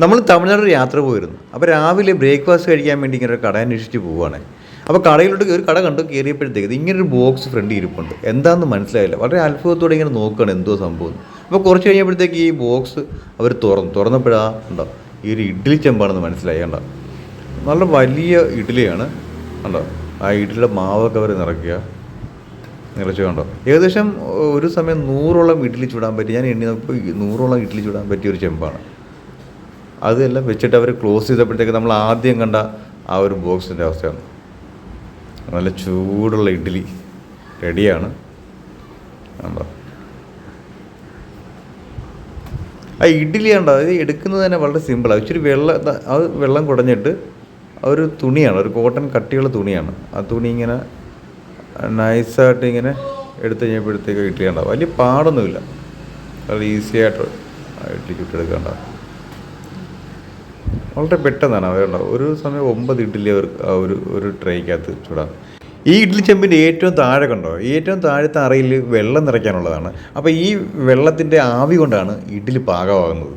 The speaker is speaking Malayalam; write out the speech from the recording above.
നമ്മൾ തമിഴ്നാട് യാത്ര പോയിരുന്നു. അപ്പോൾ രാവിലെ ബ്രേക്ക്ഫാസ്റ്റ് കഴിക്കാൻ വേണ്ടി ഇങ്ങനെ ഒരു കട അന്വേഷിച്ച് പോവുകയാണ്. അപ്പോൾ കടയിലോട്ട് ഒരു കട കണ്ടു കയറിയപ്പോഴത്തേക്ക് ഇങ്ങനെ ഒരു ബോക്സ് ഫ്രണ്ട് ഇരിപ്പുണ്ട്. എന്താണെന്ന് മനസ്സിലായില്ല. വളരെ അത്ഭുതത്തോടെ ഇങ്ങനെ നോക്കുകയാണ് എന്തോ സംഭവം അപ്പോൾ കുറച്ച് കഴിഞ്ഞപ്പോഴത്തേക്ക് ഈ ബോക്സ് അവർ തുറന്നു. തുറന്നപ്പോഴാ ഉണ്ടോ ഈ ഒരു ഇഡ്ഡലി ചെമ്പാണെന്ന് മനസ്സിലായി കണ്ടോ. നല്ല വലിയ ഇഡ്ഡലിയാണ് കണ്ടോ. ആ ഇഡ്ഡലിയുടെ മാവൊക്കെ അവർ നിറയ്ക്കുക. നിറച്ച് കണ്ടോ. ഏകദേശം ഒരു സമയം നൂറോളം ഇഡ്ഡലി ചൂടാൻ പറ്റി. ഞാൻ എണ്ണി ഈ നൂറോളം ഇഡ്ഡലി ചൂടാൻ പറ്റിയ ഒരു ചെമ്പാണ്. അതെല്ലാം വെച്ചിട്ട് അവർ ക്ലോസ് ചെയ്തപ്പോഴത്തേക്ക് നമ്മൾ ആദ്യം കണ്ട ആ ഒരു ബോക്സിന്റെ അവസ്ഥയാണ്. നല്ല ചൂടുള്ള ഇഡ്ഡലി റെഡിയാണ്. ആ ഇഡ്ഡലി കണ്ടോ? അത് എടുക്കുന്നത് തന്നെ വളരെ സിമ്പിളാണ് ഇച്ചിരി വെള്ളം അത് വെള്ളം കുടഞ്ഞിട്ട് ഒരു തുണിയാണ് ഒരു കോട്ടൺ കട്ടിയുള്ള തുണിയാണ്. ആ തുണി ഇങ്ങനെ നൈസായിട്ട് ഇങ്ങനെ എടുത്തു കഴിഞ്ഞപ്പോഴത്തേക്ക് ഇഡ്ഡലി ഉണ്ടാവും വലിയ പാടൊന്നുമില്ല. വളരെ ഈസിയായിട്ട് ഇഡ്ഡലി ചുട്ടെടുക്കണ്ടാവും വളരെ പെട്ടെന്നാണ് അവരുണ്ടാവും ഒരു സമയം ഒമ്പത് ഇഡ്ഡലി അവർ ഒരു ഒരു ട്രേക്കകത്ത് ചൂടാം. ഈ ഇഡ്ഡലി ചെമ്പിന്റെ ഏറ്റവും താഴെ കണ്ടോ? ഏറ്റവും താഴത്തെ അറയിൽ വെള്ളം നിറയ്ക്കാനുള്ളതാണ്. അപ്പോൾ ഈ വെള്ളത്തിന്റെ ആവി കൊണ്ടാണ് ഇഡ്ഡലി പാകമാകുന്നത്.